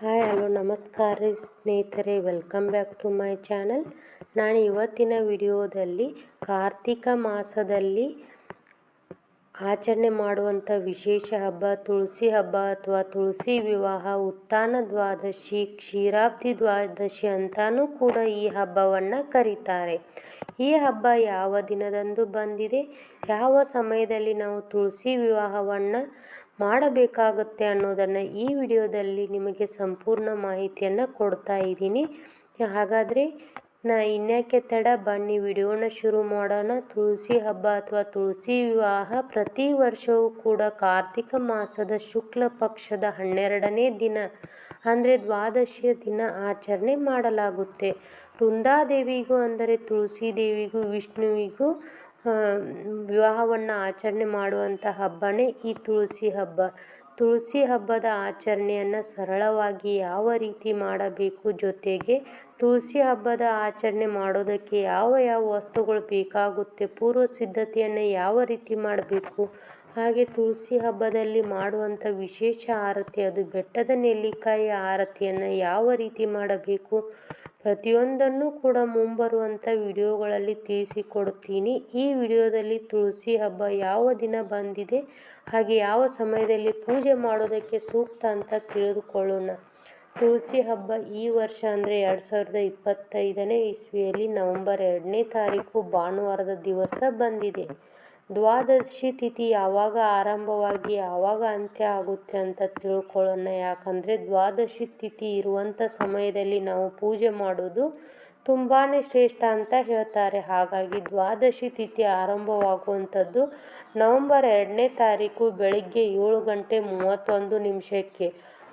Hi, hello, ನಮಸ್ಕಾರ ಸ್ನೇಹಿತರೆ. Welcome back to my channel ನಾನು ಇವತ್ತಿನ ವಿಡಿಯೋದಲ್ಲಿ ಕಾರ್ತಿಕ ಮಾಸದಲ್ಲಿ ಆಚರಣೆ ಮಾಡುವಂಥ ವಿಶೇಷ ಹಬ್ಬ, ತುಳಸಿ ಹಬ್ಬ ಅಥವಾ ತುಳಸಿ ವಿವಾಹ ಉತ್ಥಾನ ದ್ವಾದಶಿ ಕ್ಷೀರಾಬ್ದಿ ದ್ವಾದಶಿ ಅಂತಲೂ ಕೂಡ ಈ ಹಬ್ಬವನ್ನು ಕರೀತಾರೆ. ಈ ಹಬ್ಬ ಯಾವ ದಿನದಂದು ಬಂದಿದೆ? ಯಾವ ಸಮಯದಲ್ಲಿ ನಾವು ತುಳಸಿ ವಿವಾಹವನ್ನು ಮಾಡಬೇಕಾಗುತ್ತೆ ಅನ್ನೋದನ್ನು ಈ ವಿಡಿಯೋದಲ್ಲಿ ನಿಮಗೆ ಸಂಪೂರ್ಣ ಮಾಹಿತಿಯನ್ನು ಕೊಡ್ತಾ ಇದ್ದೀನಿ. ಹಾಗಾದರೆ ನಾ ಇನ್ಯಾಕೆ ತಡ? ಬನ್ನಿ, ವಿಡಿಯೋನ ಶುರು ಮಾಡೋಣ. ತುಳಸಿ ಹಬ್ಬ ಅಥವಾ ತುಳಸಿ ವಿವಾಹ ಪ್ರತಿ ವರ್ಷವೂ ಕೂಡ ಕಾರ್ತಿಕ ಮಾಸದ ಶುಕ್ಲ ಪಕ್ಷದ ಹನ್ನೆರಡನೇ ದಿನ, ಅಂದರೆ ದ್ವಾದಶಿಯ ದಿನ ಆಚರಣೆ ಮಾಡಲಾಗುತ್ತೆ. ವೃಂದಾದೇವಿಗೂ, ಅಂದರೆ ತುಳಸಿ ದೇವಿಗೂ, ವಿಷ್ಣುವಿಗೂ ವಿವಾಹವನ್ನು ಆಚರಣೆ ಮಾಡುವಂಥ ಹಬ್ಬನೇ ಈ ತುಳಸಿ ಹಬ್ಬ. ತುಳಸಿ ಹಬ್ಬದ ಆಚರಣೆಯನ್ನು ಸರಳವಾಗಿ ಯಾವ ರೀತಿ ಮಾಡಬೇಕು ಜೊತೆಗೆ ತುಳಸಿ ಹಬ್ಬದ ಆಚರಣೆ ಮಾಡೋದಕ್ಕೆ ಯಾವ ಯಾವ ವಸ್ತುಗಳು ಬೇಕಾಗುತ್ತೆ, ಪೂರ್ವ ಸಿದ್ಧತೆಯನ್ನು ಯಾವ ರೀತಿ ಮಾಡಬೇಕು, ಹಾಗೆ ತುಳಸಿ ಹಬ್ಬದಲ್ಲಿ ಮಾಡುವಂಥ ವಿಶೇಷ ಆರತಿ ಅದು ಬೆಟ್ಟದ ನೆಲ್ಲಿಕಾಯಿ ಆರತಿಯನ್ನು ಯಾವ ರೀತಿ ಮಾಡಬೇಕು ಪ್ರತಿಯೊಂದನ್ನು ಕೂಡ ಮುಂಬರುವಂಥ ವಿಡಿಯೋಗಳಲ್ಲಿ ತಿಳಿಸಿಕೊಡುತ್ತೀನಿ. ಈ ವಿಡಿಯೋದಲ್ಲಿ ತುಳಸಿ ಹಬ್ಬ ಯಾವ ದಿನ ಬಂದಿದೆ, ಹಾಗೆ ಯಾವ ಸಮಯದಲ್ಲಿ ಪೂಜೆ ಮಾಡೋದಕ್ಕೆ ಸೂಕ್ತ ಅಂತ ತಿಳಿದುಕೊಳ್ಳೋಣ. ತುಳಸಿ ಹಬ್ಬ ಈ ವರ್ಷ ಅಂದರೆ ಎರಡು ಸಾವಿರದ ಇಪ್ಪತ್ತೈದನೇ ಇಸ್ವಿಯಲ್ಲಿ ನವಂಬರ್ ಎರಡನೇ ತಾರೀಕು ಭಾನುವಾರದ ದಿವಸ ಬಂದಿದೆ. ದ್ವಾದಶಿ ತಿಥಿ ಯಾವಾಗ ಆರಂಭವಾಗಿ ಯಾವಾಗ ಅಂತ್ಯ ಆಗುತ್ತೆ ಅಂತ ತಿಳ್ಕೊಳ್ಳೋಣ. ಯಾಕಂದರೆ ದ್ವಾದಶಿ ತಿಥಿ ಇರುವಂಥ ಸಮಯದಲ್ಲಿ ನಾವು ಪೂಜೆ ಮಾಡೋದು ತುಂಬಾ ಶ್ರೇಷ್ಠ ಅಂತ ಹೇಳ್ತಾರೆ. ಹಾಗಾಗಿ ದ್ವಾದಶಿ ತಿಥಿ ಆರಂಭವಾಗುವಂಥದ್ದು ನವಂಬರ್ ಎರಡನೇ ತಾರೀಕು ಬೆಳಗ್ಗೆ ಏಳು ಗಂಟೆ ಮೂವತ್ತೊಂದು ನಿಮಿಷಕ್ಕೆ.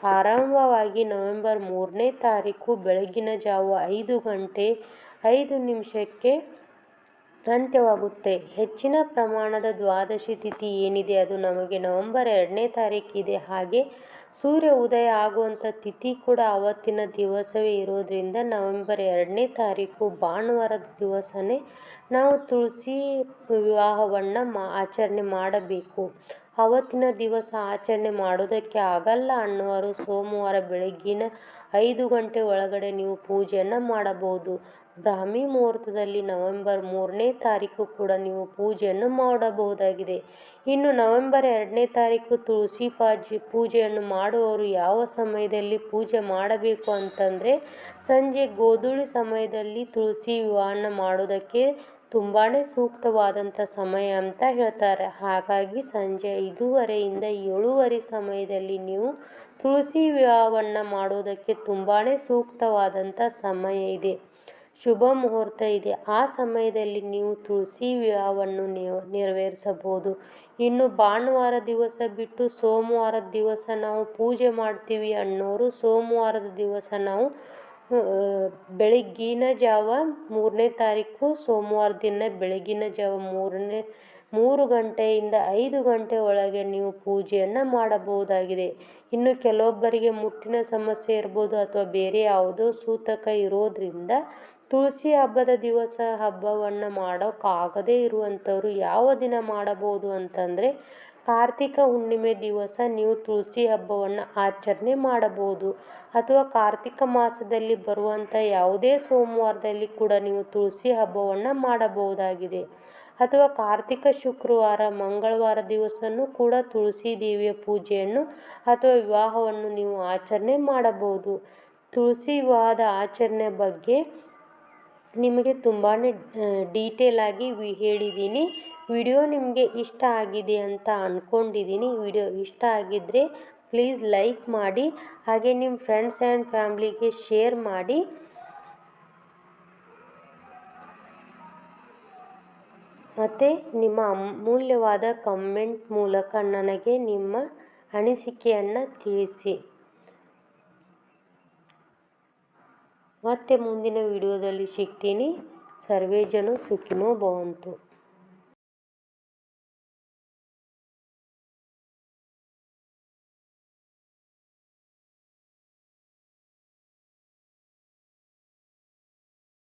ಆರಂಭವಾಗಿ ನವೆಂಬರ್ ಮೂರನೇ ತಾರೀಕು ಬೆಳಗಿನ ಜಾವ ಐದು ಗಂಟೆ ಐದು ನಿಮಿಷಕ್ಕೆ ಅಂತ್ಯವಾಗುತ್ತೆ ಹೆಚ್ಚಿನ ಪ್ರಮಾಣದ ದ್ವಾದಶಿ ತಿಥಿ ಏನಿದೆ ಅದು ನಮಗೆ ನವಂಬರ್ ಎರಡನೇ ತಾರೀಕಿದೆ. ಹಾಗೆ ಸೂರ್ಯ ಉದಯ ಆಗುವಂಥ ತಿಥಿ ಕೂಡ ಆವತ್ತಿನ ದಿವಸವೇ ಇರೋದರಿಂದ ನವೆಂಬರ್ ಎರಡನೇ ತಾರೀಕು ಭಾನುವಾರದ ದಿವಸನೇ ನಾವು ತುಳಸಿ ವಿವಾಹವನ್ನು ಮಾ, ಆಚರಣೆ ಮಾಡಬೇಕು. ಅವತ್ತಿನ ದಿವಸ ಆಚರಣೆ ಮಾಡೋದಕ್ಕೆ ಆಗಲ್ಲ ಅನ್ನುವರು ಸೋಮವಾರ ಬೆಳಗ್ಗಿನ ಐದು ಗಂಟೆ ಒಳಗಡೆ ನೀವು ಪೂಜೆಯನ್ನು ಮಾಡಬಹುದು. ಬ್ರಾಹ್ಮಿ ಮುಹೂರ್ತದಲ್ಲಿ ನವೆಂಬರ್ ಮೂರನೇ ತಾರೀಕು ಕೂಡ ನೀವು ಪೂಜೆಯನ್ನು ಮಾಡಬಹುದಾಗಿದೆ. ಇನ್ನು ನವೆಂಬರ್ ಎರಡನೇ ತಾರೀಕು ತುಳಸಿ ಪಾಜಿ, ಪೂಜೆಯನ್ನು ಮಾಡುವವರು ಯಾವ ಸಮಯದಲ್ಲಿ ಪೂಜೆ ಮಾಡಬೇಕು ಅಂತಂದರೆ ಸಂಜೆ ಗೋಧೂಳಿ ಸಮಯದಲ್ಲಿ ತುಳಸಿ ವಿವಾಹನ ಮಾಡೋದಕ್ಕೆ ತುಂಬಾ ಸೂಕ್ತವಾದಂಥ ಸಮಯ ಅಂತ ಹೇಳ್ತಾರೆ. ಹಾಗಾಗಿ ಸಂಜೆ ಐದೂವರೆಯಿಂದ ಏಳುವರೆ ಸಮಯದಲ್ಲಿ ನೀವು ತುಳಸಿ ವಿವಾಹವನ್ನು ಮಾಡೋದಕ್ಕೆ ತುಂಬಾ ಸೂಕ್ತವಾದಂಥ ಸಮಯ ಇದೆ. ಶುಭ ಮುಹೂರ್ತ ಇದೆ. ಆ ಸಮಯದಲ್ಲಿ ನೀವು ತುಳಸಿ ವಿವಾಹವನ್ನು ನೆರವೇರಿಸಬಹುದು. ಇನ್ನು ಭಾನುವಾರ ದಿವಸ ಬಿಟ್ಟು ಸೋಮವಾರದ ದಿವಸ ನಾವು ಪೂಜೆ ಮಾಡ್ತೀವಿ ಅನ್ನೋರು ಸೋಮವಾರದ ದಿವಸ ನಾವು ಬೆಳಗ್ಗಿನ ಜಾವ ಮೂರನೇ ತಾರೀಕು ಸೋಮವಾರ ದಿನ ಬೆಳಗಿನ ಜಾವ ಮೂರನೇ, ಮೂರು ಗಂಟೆಯಿಂದ ಐದು ಗಂಟೆ ಒಳಗೆ ನೀವು ಪೂಜೆಯನ್ನು ಮಾಡಬಹುದಾಗಿದೆ. ಇನ್ನು ಕೆಲವೊಬ್ಬರಿಗೆ ಮುಟ್ಟಿನ ಸಮಸ್ಯೆ ಇರ್ಬೋದು ಅಥವಾ ಬೇರೆ ಯಾವುದೋ ಸೂತಕ ಇರೋದ್ರಿಂದ ತುಳಸಿ ಹಬ್ಬದ ದಿವಸ ಹಬ್ಬವನ್ನು ಮಾಡೋಕ್ಕಾಗದೇ ಇರುವಂಥವ್ರು ಯಾವ ದಿನ ಮಾಡಬಹುದು ಅಂತಂದರೆ ಕಾರ್ತಿಕ ಹುಣ್ಣಿಮೆ ದಿವಸ ನೀವು ತುಳಸಿ ಹಬ್ಬವನ್ನು ಆಚರಣೆ ಮಾಡಬಹುದು ಅಥವಾ ಕಾರ್ತಿಕ ಮಾಸದಲ್ಲಿ ಬರುವಂಥ ಯಾವುದೇ ಸೋಮವಾರದಲ್ಲಿ ಕೂಡ ನೀವು ತುಳಸಿ ಹಬ್ಬವನ್ನು ಮಾಡಬಹುದಾಗಿದೆ. ಅಥವಾ ಕಾರ್ತಿಕ ಶುಕ್ರವಾರ, ಮಂಗಳವಾರ ದಿವಸನೂ ಕೂಡ ತುಳಸಿ ದೇವಿಯ ಪೂಜೆಯನ್ನು ಅಥವಾ ವಿವಾಹವನ್ನು ನೀವು ಆಚರಣೆ ಮಾಡಬಹುದು. ತುಳಸಿ ವಿವಾಹದ ಆಚರಣೆ ಬಗ್ಗೆ ನಿಮಗೆ ತುಂಬಾ ಡೀಟೇಲ್ ಆಗಿ ವಿ, ಹೇಳಿದ್ದೀನಿ. ವಿಡಿಯೋ ನಿಮಗೆ ಇಷ್ಟ ಆಗಿದೆ ಅಂತ ಅಂದ್ಕೊಂಡಿದ್ದೀನಿ ವಿಡಿಯೋ ಇಷ್ಟ ಆಗಿದ್ದರೆ ಪ್ಲೀಸ್ ಲೈಕ್ ಮಾಡಿ, ಹಾಗೆ ನಿಮ್ಮ ಫ್ರೆಂಡ್ಸ್ ಆ್ಯಂಡ್ ಫ್ಯಾಮ್ಲಿಗೆ ಶೇರ್ ಮಾಡಿ. ಮತ್ತು ನಿಮ್ಮ ಅಮೂಲ್ಯವಾದ ಕಮೆಂಟ್ ಮೂಲಕ ನನಗೆ ನಿಮ್ಮ ಅನಿಸಿಕೆಯನ್ನು ತಿಳಿಸಿ. ಮತ್ತೆ ಮುಂದಿನ ವಿಡಿಯೋದಲ್ಲಿ ಸಿಗ್ತೀನಿ. ಸರ್ವೇ ಜನ ಸುಖಿನೋ ಭವಂತು.